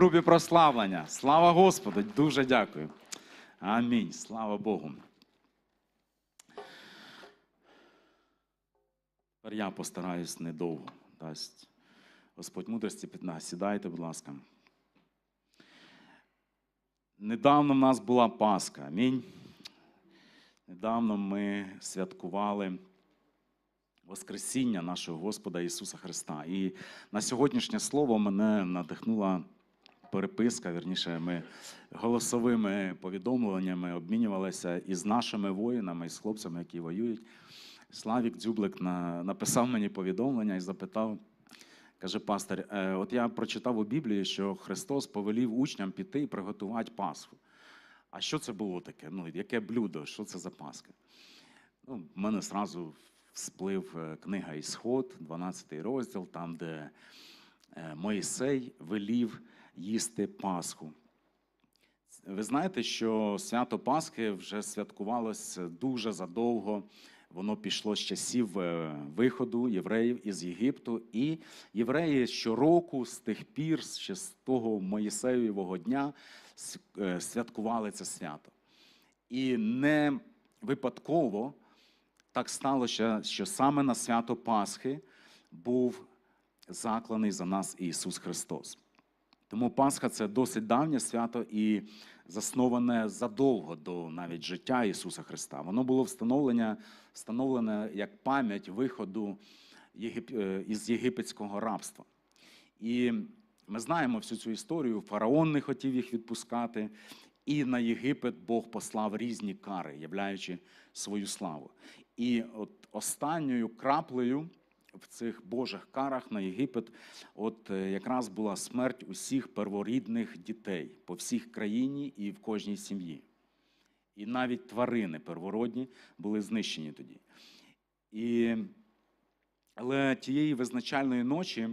Групі прославлення. Слава Господу! Дуже дякую. Амінь. Слава Богу. Тепер я постараюсь недовго. Дасть Господь мудрості під нас. Сідайте, будь ласка. Недавно в нас була Пасха. Амінь. Недавно ми святкували Воскресіння нашого Господа Ісуса Христа. І на сьогоднішнє слово мене надихнула переписка. Вірніше, ми голосовими повідомленнями обмінювалися із нашими воїнами, із хлопцями, які воюють. Славік Дзюблик на, написав мені повідомлення і запитав. Каже пастор, «Е, от я прочитав у Біблії, що Христос повелів учням піти і приготувати Пасху. А що це було таке? Ну, яке блюдо? Що це за Пасха? Ну, в мене зразу всплив е, книга Ісход, 12 розділ, там, де е, Моїсей велів їсти Пасху. Ви знаєте, що свято Пасхи вже святкувалося дуже задовго. Воно пішло з часів е, виходу євреїв із Єгипту. І євреї щороку з тих пір, з того Моїсеєвого дня, е, святкували це свято. І не випадково так сталося, що саме на свято Пасхи був закланий за нас Ісус Христос. Тому Пасха це досить давнє свято і засноване задовго до навіть життя Ісуса Христа. Воно було встановлене, встановлене як пам'ять виходу е, із єгипетського рабства. І ми знаємо всю цю історію. Фараон не хотів їх відпускати, і на Єгипет Бог послав різні кари, являючи свою славу. І от останньою краплею в цих Божих карах на Єгипет, от е, якраз була смерть усіх перворідних дітей по всій країні і в кожній сім'ї. І навіть тварини первородні були знищені тоді. І, але тієї визначальної ночі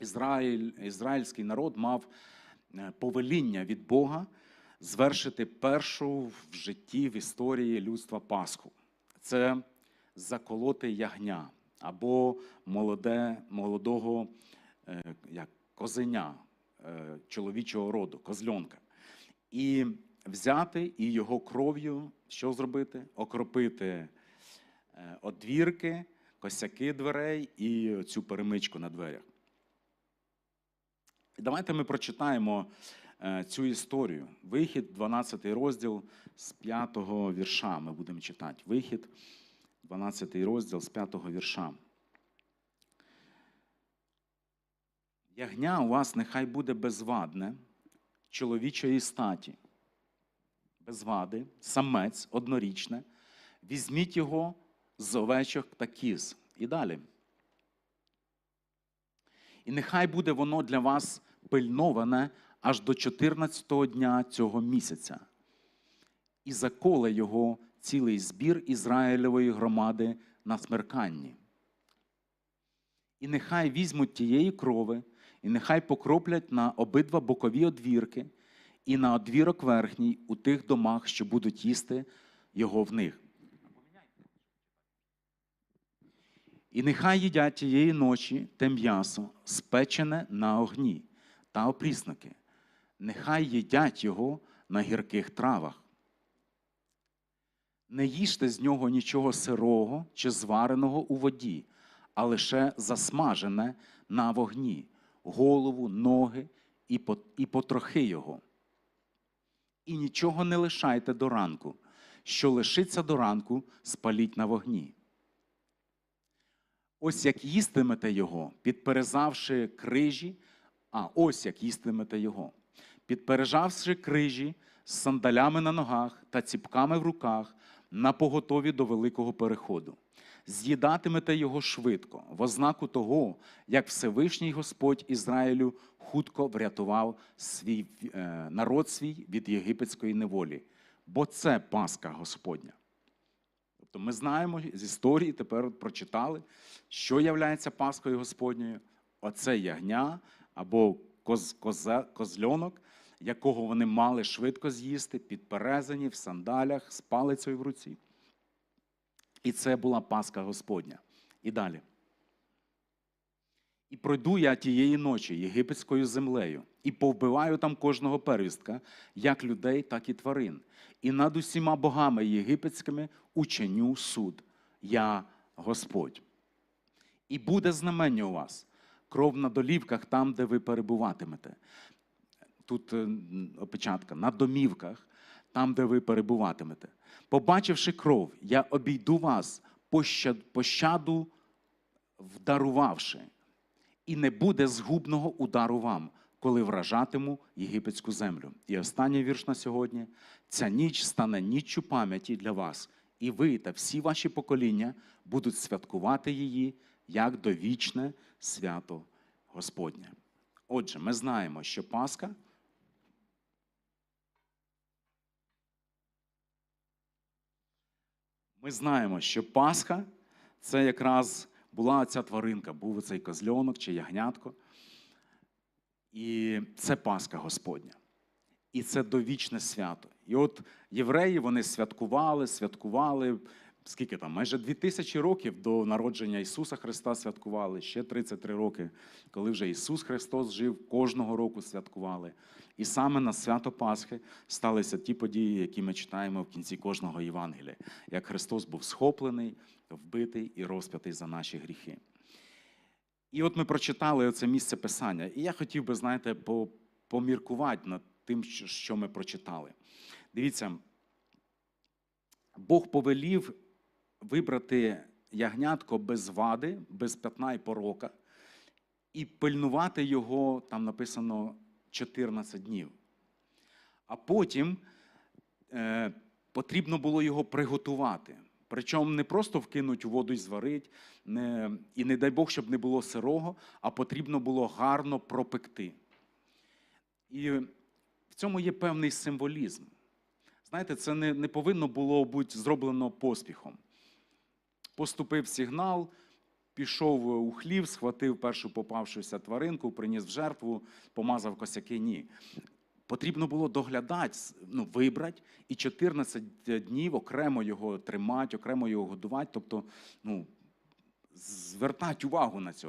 Ізраїль, ізраїльський народ мав е, повеління від Бога звершити першу в житті в історії людства Пасху. Це заколоти ягня або молоде, молодого е, як, козеня е, чоловічого роду, козльонка. І взяти і його кров'ю що зробити? Окропити е, одвірки, косяки дверей і цю перемичку на дверях. Давайте ми прочитаємо цю історію. Вихід, 12 розділ з 5 вірша. Ми будемо читати. Вихід, 12 розділ з 5 вірша. Ягня у вас нехай буде безвадне, чоловічої статі, без вади, самець однорічне. Візьміть його з овечок та кіз. І далі. І нехай буде воно для вас пильноване аж до 14-го дня цього місяця. І заколе його цілий збір Ізраїлевої громади на смерканні. І нехай візьмуть тієї крови, і нехай покроплять на обидва бокові одвірки, і на одвірок верхній у тих домах, що будуть їсти його в них. І нехай їдять тієї ночі те м'ясо, спечене на огні та опрісники. Нехай їдять його на гірких травах. Не їжте з нього нічого сирого чи звареного у воді, а лише засмажене на вогні, голову, ноги і по- і потрохи його. І нічого не лишайте до ранку. Що лишиться до ранку, спаліть на вогні. Ось як їстимете його, підперезавши крижі, а ось як їстимете його, підпережавши крижі з сандалями на ногах та ціпками в руках, на поготові до великого переходу. З'їдатимете його швидко, в ознаку того, як Всевишній Господь Ізраїлю хутко врятував свій е, народ свій від єгипетської неволі, бо це Пасха Господня. Тобто ми знаємо з історії, тепер прочитали, що являється Пасхою Господньою. Оце ягня або коз, козе, козльонок, якого вони мали швидко з'їсти, підперезані в сандалях з палицею в руці. І це була Пасха Господня. І далі. І пройду я тієї ночі єгипетською землею, і повбиваю там кожного первістка, як людей, так і тварин. І над усіма богами єгипетськими ученю суд. Я Господь. І буде знамення у вас, кров на долівках там, де ви перебуватимете. Тут е, опечатка, на домівках, там, де ви перебуватимете. Побачивши кров, я обійду вас, пощаду вдарувавши, і не буде згубного удару вам, коли вражатиму єгипетську землю. І останній вірш на сьогодні: ця ніч стане ніччю пам'яті для вас, і ви та всі ваші покоління будуть святкувати її як довічне свято Господнє. Отже, ми знаємо, що Пасха Ми знаємо, що Пасха це якраз була ця тваринка, був цей козльонок чи ягнятко. І це Пасха Господня. І це довічне свято. І от євреї вони святкували, святкували. Скільки там? Майже 2000 років до народження Ісуса Христа святкували, ще 33 роки, коли вже Ісус Христос жив, кожного року святкували. І саме на свято Пасхи сталися ті події, які ми читаємо в кінці кожного Євангелія, як Христос був схоплений, вбитий і розп'ятий за наші гріхи. І от ми прочитали це місце Писання. І я хотів би, знаєте, поміркувати над тим, що- ми прочитали. Дивіться, Бог повелів вибрати ягнятко без вади, без пятна і порока, і пильнувати його, там написано 14 днів. А потім е, потрібно було його приготувати. Причому не просто вкинуть воду і зварить, не, і не дай Бог, щоб не було сирого, а потрібно було гарно пропекти. І в цьому є певний символізм. Знаєте, це не, не повинно було бути зроблено поспіхом. Поступив сигнал, пішов у хлів, схватив першу попавшуся тваринку, приніс в жертву, помазав косяки. Ні. Потрібно було доглядати, ну, вибрати і 14 днів окремо його тримати, окремо його годувати, тобто ну, звертати увагу на це,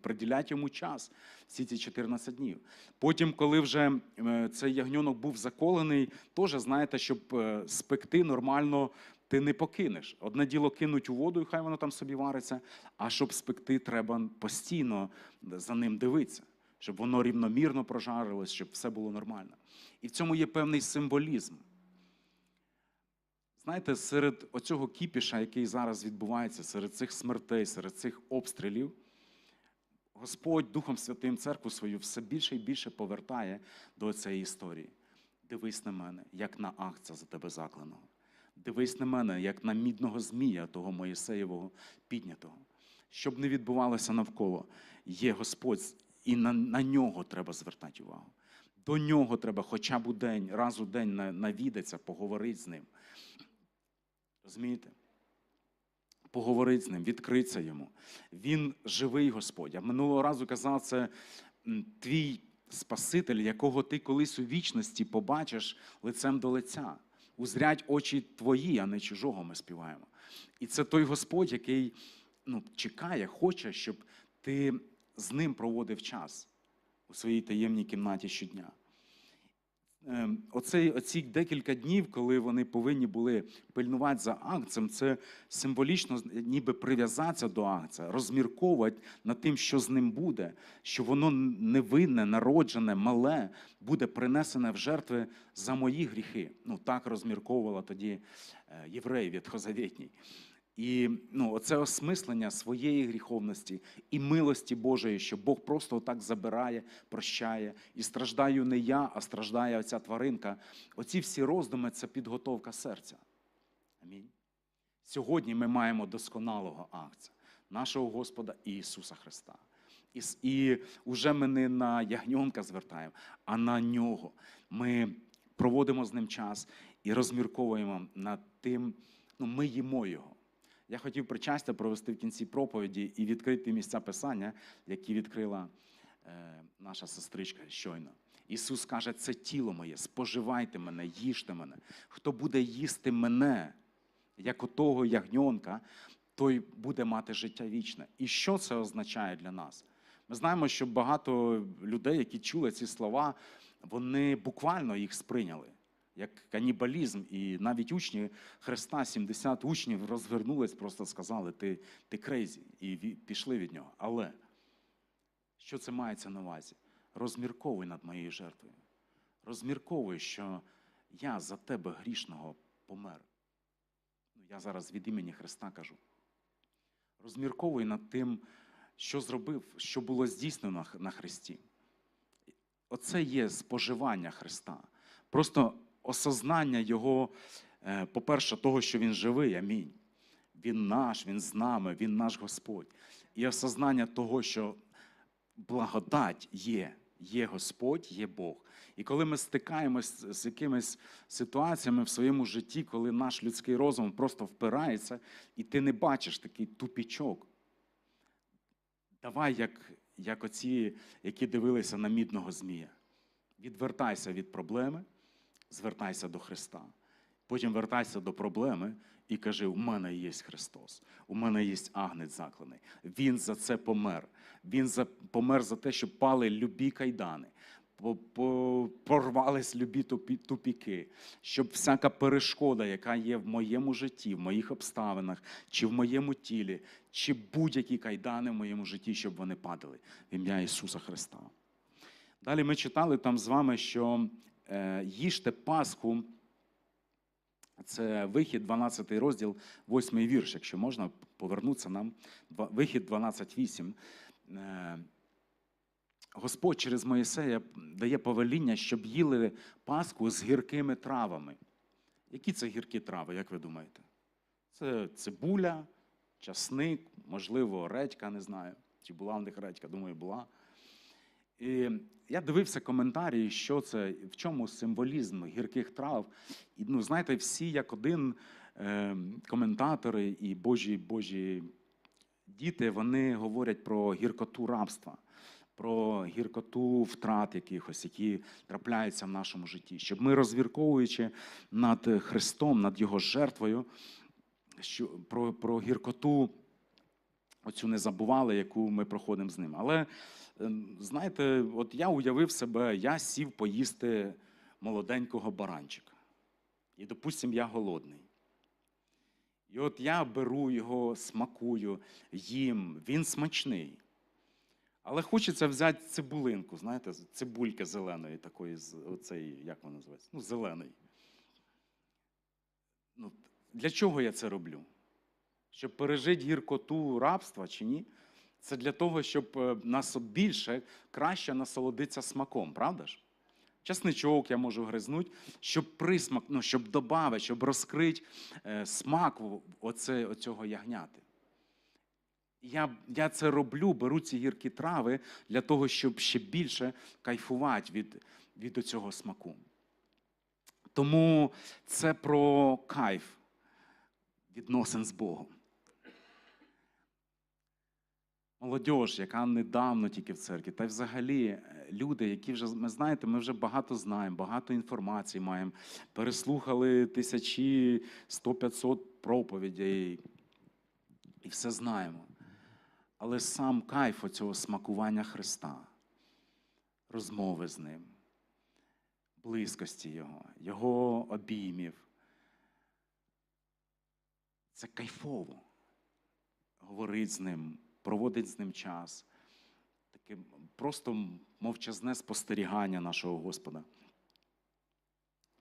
приділяти йому час всі ці 14 днів. Потім, коли вже е, цей ягньонок був заколений, теж знаєте, щоб е, спекти нормально. Ти не покинеш. Одне діло кинуть у воду, і хай воно там собі вариться. А щоб спекти, треба постійно за ним дивитися, щоб воно рівномірно прожарилось, щоб все було нормально. І в цьому є певний символізм. Знаєте, серед оцього кіпіша, який зараз відбувається, серед цих смертей, серед цих обстрілів, Господь Духом Святим церкву свою все більше і більше повертає до цієї історії. Дивись на мене, як на акця за тебе закленого. Дивись на мене, як на мідного змія, того Моїсеєвого піднятого. Щоб не відбувалося навколо, є Господь, і на, на нього треба звертати увагу. До нього треба хоча б у день, раз у день навідатися, поговорити з ним. Розумієте? Поговорити з ним, відкритися йому. Він живий Господь. Я минулого разу казав, це твій Спаситель, якого ти колись у вічності побачиш лицем до лиця. Узрять очі твої, а не чужого ми співаємо. І це той Господь, який ну, чекає, хоче, щоб ти з ним проводив час у своїй таємній кімнаті щодня. Ем, Оцей, оці декілька днів, коли вони повинні були пильнувати за акцем, це символічно ніби прив'язатися до акця, розмірковувати над тим, що з ним буде, що воно невинне, народжене, мале буде принесене в жертви за мої гріхи. Ну так розмірковувала тоді е, євреї ветхозавітній. І ну, оце осмислення своєї гріховності і милості Божої, що Бог просто отак забирає, прощає. І страждаю не я, а страждає оця тваринка. Оці всі роздуми це підготовка серця. Амінь. Сьогодні ми маємо досконалого акця, нашого Господа Ісуса Христа. І, і вже ми не на ягньонка звертаємо, а на нього. Ми проводимо з ним час і розмірковуємо над тим, ну, ми їмо його. Я хотів причастя провести в кінці проповіді і відкрити місця Писання, які відкрила е, наша сестричка щойно. Ісус каже, це тіло моє, споживайте мене, їжте мене. Хто буде їсти мене, як отого ягньонка, той буде мати життя вічне. І що це означає для нас? Ми знаємо, що багато людей, які чули ці слова, вони буквально їх сприйняли як канібалізм. І навіть учні Христа, 70 учнів, розвернулись, просто сказали: ти, ти крейзі, і пішли від нього. Але що це мається на увазі? Розмірковуй над моєю жертвою. Розмірковуй, що я за тебе грішного помер. Ну, Я зараз від імені Христа кажу. Розмірковуй над тим, що зробив, що було здійснено на Христі. Оце є споживання Христа. Просто осознання Його, е, по-перше, того, що Він живий, амінь. Він наш, Він з нами, Він наш Господь. І осознання того, що благодать є, є Господь, є Бог. І коли ми стикаємось з якимись ситуаціями в своєму житті, коли наш людський розум просто впирається, і ти не бачиш такий тупічок, давай, як, як оці, які дивилися на мідного змія. Відвертайся від проблеми, звертайся до Христа. Потім вертайся до проблеми і кажи: у мене є Христос, у мене є агнець закланий. Він за це помер. Він за, помер за те, щоб пали любі кайдани, по- по- порвались любі тупіки, щоб всяка перешкода, яка є в моєму житті, в моїх обставинах, чи в моєму тілі, чи будь-які кайдани в моєму житті, щоб вони падали в ім'я Ісуса Христа. Далі ми читали там з вами, що їжте Пасху. Це вихід, 12 розділ, 8 вірш, якщо можна повернутися нам. Вихід 12.8. Е, Господь через Моїсея дає повеління, щоб їли Пасху з гіркими травами. Які це гіркі трави, як ви думаєте? Це цибуля, часник, можливо, редька, не знаю. Чи була в них редька, думаю, була. І я дивився коментарі, що це, в чому символізм гірких трав. І ну, знаєте, всі як один е, коментатори і Божі, Божі діти, вони говорять про гіркоту рабства, про гіркоту втрат якихось, які трапляються в нашому житті. Щоб ми, розвірковуючи над Христом, над Його жертвою, що, про, про гіркоту оцю не забували, яку ми проходимо з ним. Але знаєте, от я уявив себе, я сів поїсти молоденького баранчика. І, допустим, я голодний. І от я беру його, смакую, їм, він смачний. Але хочеться взяти цибулинку, знаєте, цибульки зеленої, такої, оцей, як вона називається? Ну, зелений. Ну, для чого я це роблю? Щоб пережити гіркоту рабства чи ні? Це для того, щоб е, нас більше, краще насолодитися смаком, правда ж? Часничок я можу гризнути, щоб присмак, ну, щоб додати, щоб розкрити е, смак оце, оцього ягняти. Я, я це роблю, беру ці гіркі трави для того, щоб ще більше кайфувати від, від цього смаку. Тому це про кайф відносин з Богом. Молодь, яка недавно тільки в церкві, та й взагалі е, люди, які вже ми знаєте, ми вже багато знаємо, багато інформації маємо, переслухали тисячі, 100-500 проповідей і все знаємо. Але сам кайф оцього смакування Христа, розмови з Ним, близькості Його, Його обіймів. Це кайфово. Говорить з ним, проводить з ним час. Таке просто мовчазне спостерігання нашого Господа.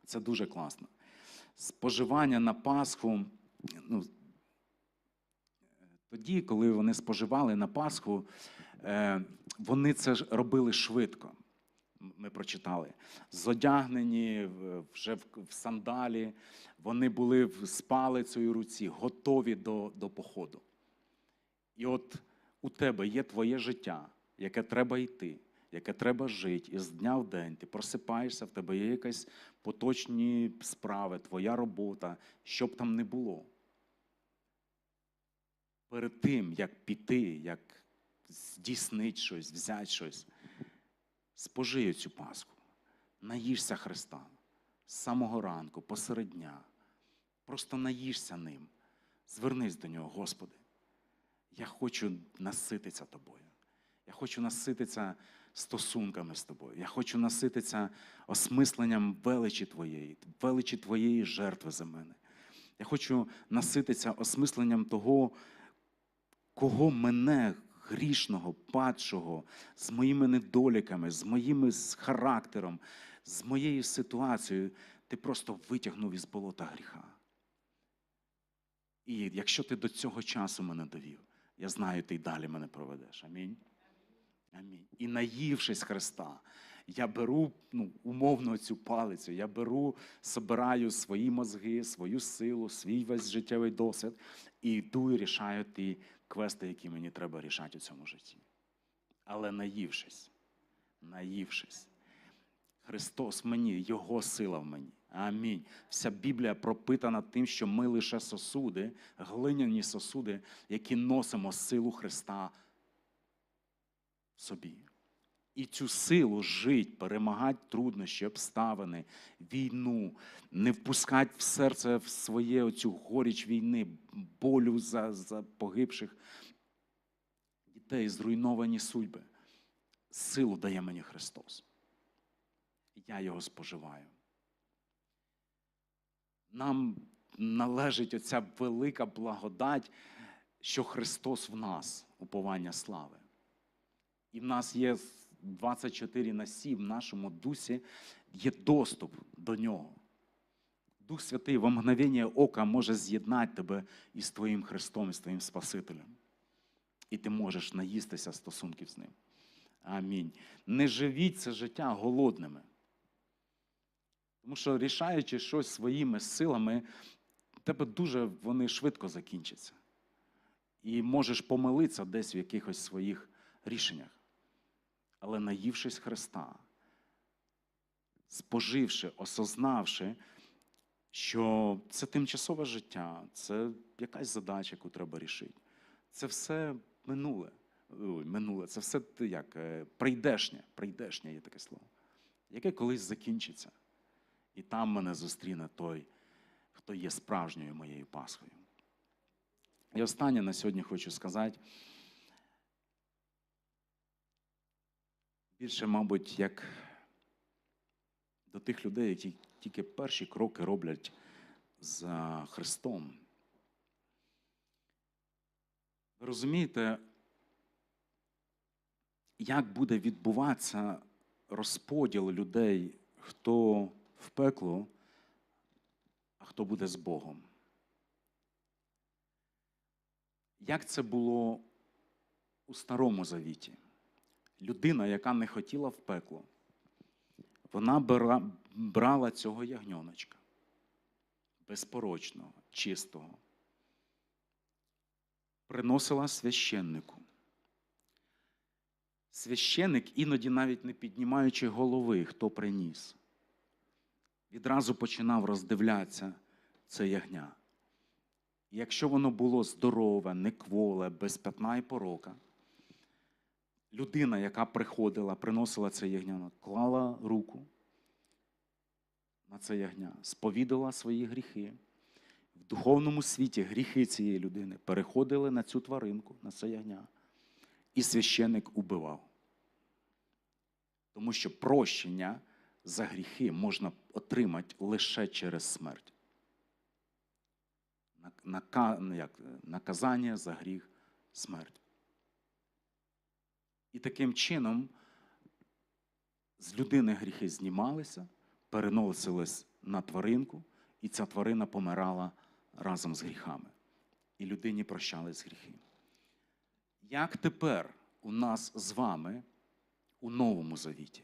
Це дуже класно. Споживання на Пасху. Ну, тоді, коли вони споживали на Пасху, е, вони це робили швидко. Ми прочитали. Зодягнені вже в сандалі, вони були з палицею руці, готові до, до походу. І от у тебе є твоє життя, яке треба йти, яке треба жити із дня в день. Ти просипаєшся, в тебе є якісь поточні справи, твоя робота, що б там не було. Перед тим, як піти, як здійснити щось, взяти щось, спожию цю Пасху, наїжся Христа з самого ранку, посеред дня. Просто наїжся ним. Звернись до нього, Господи. Я хочу насититися тобою. Я хочу насититися стосунками з тобою. Я хочу насититися осмисленням величі Твоєї, величі Твоєї жертви за мене. Я хочу насититися осмисленням того, кого мене, грішного, падшого, з моїми недоліками, з моїм характером, з моєю ситуацією, ти просто витягнув із болота гріха. І якщо ти до цього часу мене довів, я знаю, ти й далі мене проведеш. Амінь. Амінь. І наївшись Христа, я беру ну, умовно цю палицю, я беру, собираю свої мозги, свою силу, свій весь життєвий досвід і йду і рішаю ті квести, які мені треба рішати у цьому житті. Але наївшись, наївшись, Христос мені, Його сила в мені. Амінь. Вся Біблія пропитана тим, що ми лише сосуди, глиняні сосуди, які носимо силу Христа в собі. І цю силу жить, перемагати труднощі, обставини, війну, не впускати в серце в своє оцю горіч війни, болю за, за погибших дітей, зруйновані судьби. Силу дає мені Христос. Я його споживаю. Нам належить оця велика благодать, що Христос в нас, уповання слави. І в нас є 24 на 7 в нашому дусі є доступ до нього. Дух Святий в мгновення ока може з'єднати тебе із твоїм Христом, із твоїм Спасителем. І ти можеш наїстися стосунків з ним. Амінь. Не живіть це життя голодними. Тому що рішаючи щось своїми силами, тебе дуже вони швидко закінчаться. І можеш помилитися десь в якихось своїх рішеннях. Але наївшись Христа, споживши, осознавши, що це тимчасове життя, це якась задача, яку треба рішити. Це все минуле. Ой, минуле, це все як е, прийдешнє, прийдешнє є таке слово, яке колись закінчиться. І там мене зустріне той, хто є справжньою моєю Пасхою. І останнє на сьогодні хочу сказати. Більше, мабуть, як до тих людей, які тільки перші кроки роблять за Христом. Ви розумієте, як буде відбуватися розподіл людей, хто в пекло, а хто буде з Богом? Як це було у Старому Завіті? людина, яка не хотіла в пекло, вона бра, брала цього ягньоночка безпорочного, чистого, приносила священнику. Священник, іноді навіть не піднімаючи голови, хто приніс, відразу починав роздивлятися це ягня. І якщо воно було здорове, некволе, без пятна і порока, людина, яка приходила, приносила це ягня, клала руку на це ягня, сповідала свої гріхи. В духовному світі гріхи цієї людини переходили на цю тваринку, на це ягня. І священик убивав. Тому що прощення за гріхи можна отримати лише через смерть. Наказання за гріх смерть. І таким чином з людини гріхи знімалися, переносились на тваринку, і ця тварина помирала разом з гріхами. І людині прощались гріхи. Як тепер у нас з вами у Новому Завіті,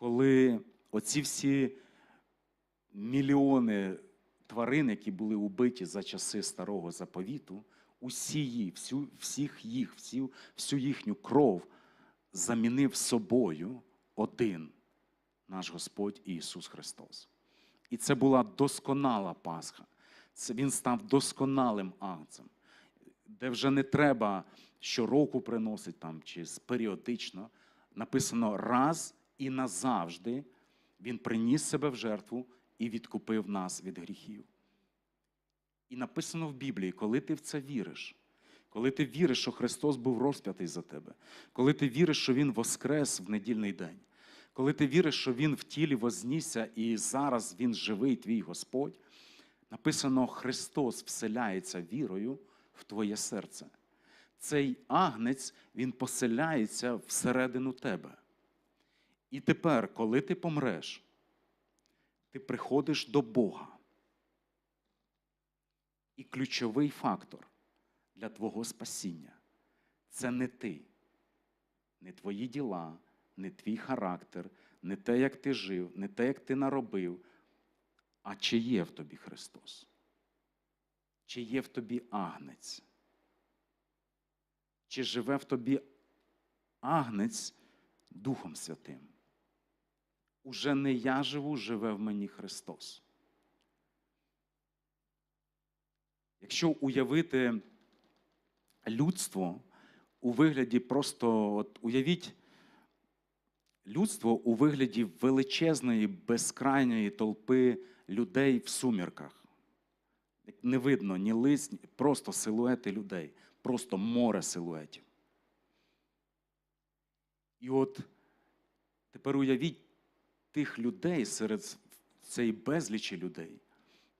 коли оці всі мільйони тварин, які були убиті за часи старого заповіту, усі, всю, всіх їх, всю, всю їхню кров замінив собою один наш Господь Ісус Христос. І це була досконала Пасха. Це Він став досконалим агнцем, де вже не треба щороку приносити там, чи періодично. Написано раз і назавжди Він приніс себе в жертву і відкупив нас від гріхів. І написано в Біблії, коли ти в це віриш, коли ти віриш, що Христос був розп'ятий за тебе, коли ти віриш, що Він воскрес в недільний день, коли ти віриш, що Він в тілі вознісся і зараз Він живий, твій Господь, написано, Христос вселяється вірою в твоє серце. Цей агнець, він поселяється всередину тебе. І тепер, коли ти помреш, ти приходиш до Бога. І ключовий фактор для твого спасіння це не ти, не твої діла, не твій характер, не те, як ти жив, не те, як ти наробив, а чи є в тобі Христос? Чи є в тобі агнець? Чи живе в тобі агнець Духом Святим? Уже не я живу, живе в мені Христос. Якщо уявити людство у вигляді просто, от уявіть людство у вигляді величезної, безкрайньої толпи людей в сумірках. Не видно ні лист, просто силуети людей, просто море силуетів. І от тепер уявіть тих людей серед цієї безлічі людей,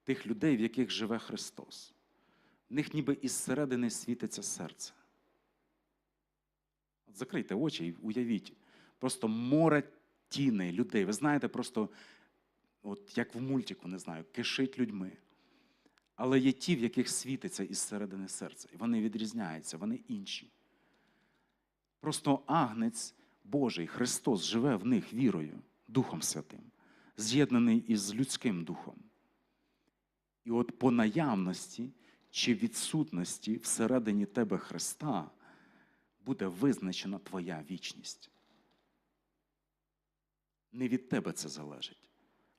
тих людей, в яких живе Христос. В них ніби із середини світиться серце. От закрийте очі і уявіть, просто море тіней людей. Ви знаєте, просто, от як в мультику, не знаю, кишить людьми. Але є ті, в яких світиться із середини серця. І вони відрізняються, вони інші. Просто агнець Божий, Христос живе в них вірою, Духом Святим, з'єднаний із людським духом. І от по наявності чи відсутності всередині тебе Христа буде визначена твоя вічність. Не від тебе це залежить,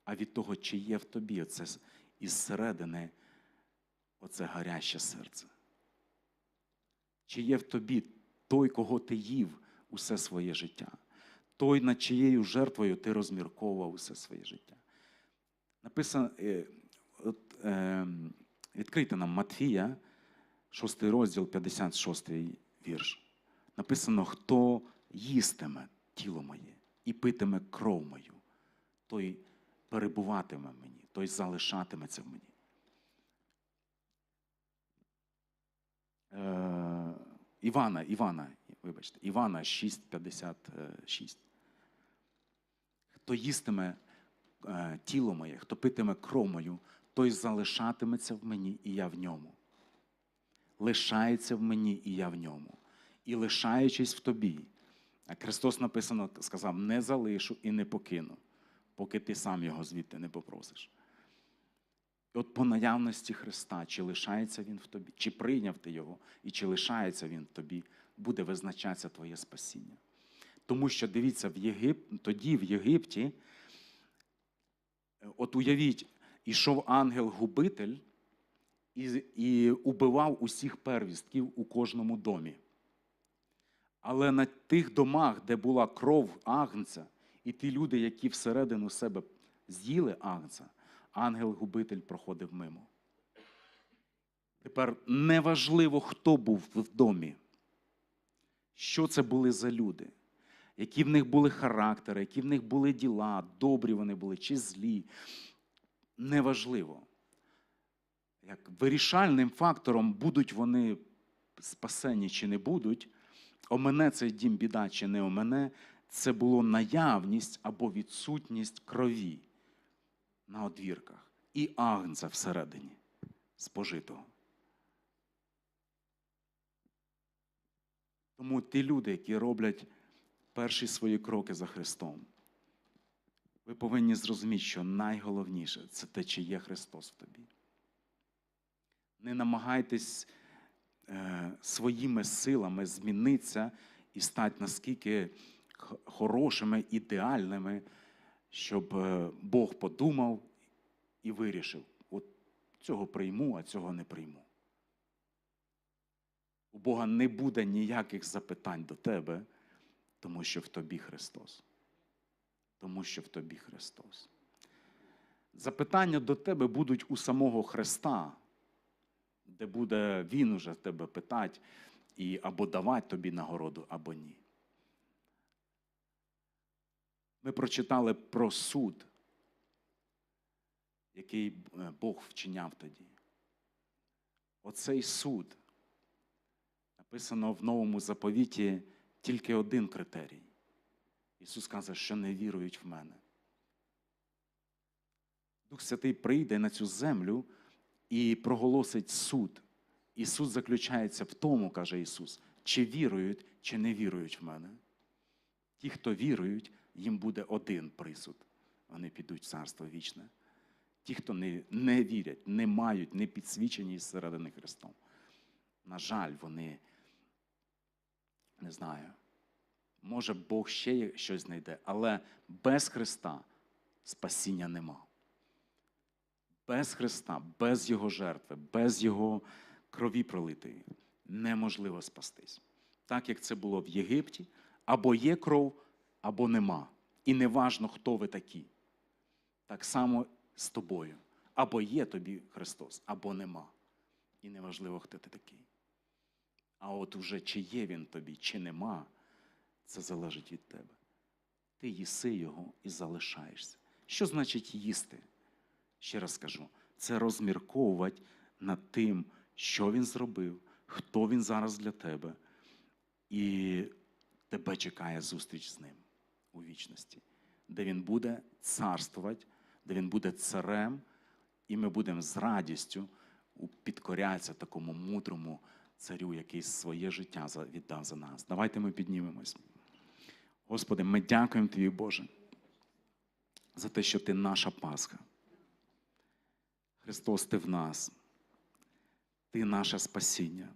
а від того, чи є в тобі оце із середини оце гаряще серце. Чи є в тобі той, кого ти їв усе своє життя, той, над чиєю жертвою ти розмірковував усе своє життя. Написано, е, от, е, відкрийте нам Матфія, 6 розділ, 56 вірш. Написано, хто їстиме тіло моє і питиме кров мою, той перебуватиме мені, той залишатиметься в мені. Е, Івана, Івана, вибачте, Івана 6,56. Хто їстиме е, тіло моє, хто питиме кров мою, той залишатиметься в мені, і я в ньому. Лишається в мені, і я в ньому. І лишаючись в тобі. Христос написано, сказав: не залишу і не покину, поки ти сам його звідти не попросиш. І от по наявності Христа, чи лишається Він в тобі, чи прийняв ти Його, і чи лишається Він в тобі, буде визначатися твоє спасіння. Тому що дивіться, в Єгип... тоді в Єгипті, е, от уявіть, ішов ангел-губитель і, і убивав усіх первістків у кожному домі. Але на тих домах, де була кров агнця, і ті люди, які всередину себе з'їли агнця, ангел-губитель проходив мимо. Тепер неважливо, хто був в домі, що це були за люди, які в них були характери, які в них були діла, добрі вони були чи злі. Неважливо. Як вирішальним фактором, будуть вони спасені чи не будуть, омене цей дім біда чи не омене, це було наявність або відсутність крові на одвірках і агнця всередині спожитого. Тому ті люди, які роблять перші свої кроки за Христом, ви повинні зрозуміти, що найголовніше це те, чи є Христос в тобі. Не намагайтесь е, своїми силами змінитися і стати наскільки хорошими, ідеальними, щоб е, Бог подумав і вирішив: от цього прийму, а цього не прийму. У Бога не буде ніяких запитань до тебе, тому що в тобі Христос. Тому що в тобі Христос. Запитання до тебе будуть у самого Христа, де буде він уже тебе питати і або давати тобі нагороду, або ні. Ми прочитали про суд, який е, Бог вчиняв тоді. Оцей суд написано в новому заповіті тільки один критерій. Ісус каже, що не вірують в мене. Дух Святий прийде на цю землю і проголосить суд. І суд заключається в тому, каже Ісус, чи вірують, чи не вірують в мене. Ті, хто вірують, їм буде один присуд. Вони підуть в царство вічне. Ті, хто не, не вірять, не мають, не підсвічені зсередини Христом. На жаль, вони не знаю. Може, Бог ще щось знайде, але без Христа спасіння нема. Без Христа, без Його жертви, без Його крові пролитої неможливо спастись. Так як це було в Єгипті, або є кров, або нема. І неважно, хто ви такі. Так само з тобою. Або є тобі Христос, або нема. І неважливо, хто ти такий. А от уже чи є він тобі, чи нема, це залежить від тебе. Ти їси його і залишаєшся. Що значить їсти? Ще раз скажу, це розмірковувати над тим, що він зробив, хто він зараз для тебе, і тебе чекає зустріч з ним у вічності, де він буде царствувати, де він буде царем, і ми будемо з радістю підкорятися такому мудрому царю, який своє життя віддав за нас. Давайте ми піднімемось. Господи, ми дякуємо Тобі, Боже, за те, що Ти наша Пасха. Христос, Ти в нас, Ти наше спасіння.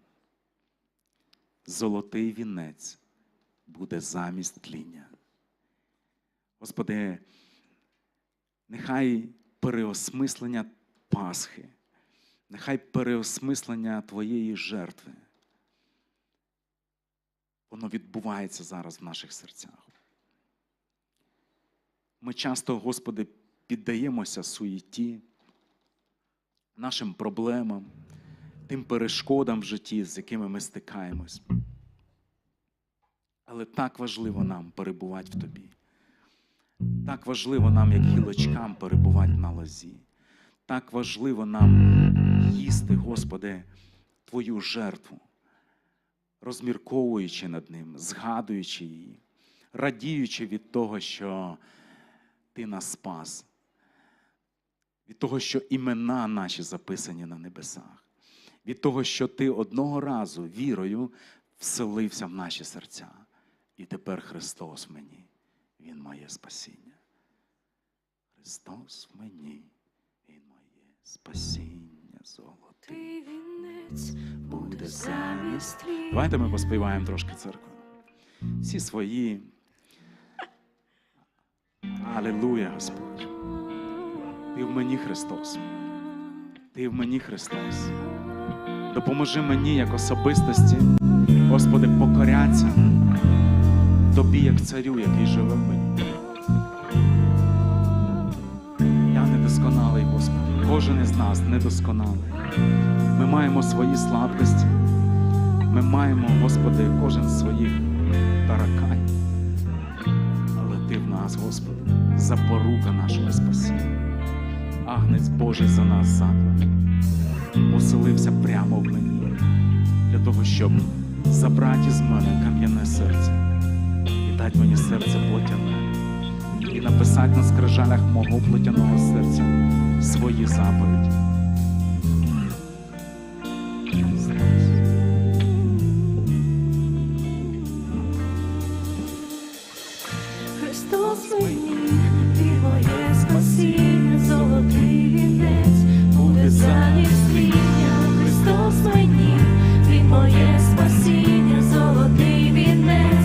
Золотий вінець буде замість тління. Господи, нехай переосмислення Пасхи, нехай переосмислення Твоєї жертви. Воно відбувається зараз в наших серцях. Ми часто, Господи, піддаємося суєті, нашим проблемам, тим перешкодам в житті, з якими ми стикаємось. Але так важливо нам перебувати в Тобі. Так важливо нам, як гілочкам, перебувати на лозі. Так важливо нам їсти, Господи, Твою жертву, розмірковуючи над ним, згадуючи її, радіючи від того, що Ти нас спас, від того, що імена наші записані на небесах, від того, що Ти одного разу вірою вселився в наші серця. І тепер Христос мені, Він має спасіння. Христос в мені, спасіння золоте. Ти вінець буде замість твій. Давайте ми поспіваємо трошки церкву. Всі свої. Алілуя, Господь. Ти в мені Христос. Ти в мені Христос. Допоможи мені як особистості, Господи, покорятися Тобі як царю, який живе в мені. Кожен із нас недосконалий. Ми маємо свої слабкості. Ми маємо, Господи, кожен своїх таракань. Але Ти в нас, Господи, запорука нашого спасіння. Агнець Божий за нас закланий. Поселився прямо в мені для того, щоб забрати з мене кам'яне серце і дати мені серце плотяне, і написати на скрижалях мого плотяного серця свої заповіді.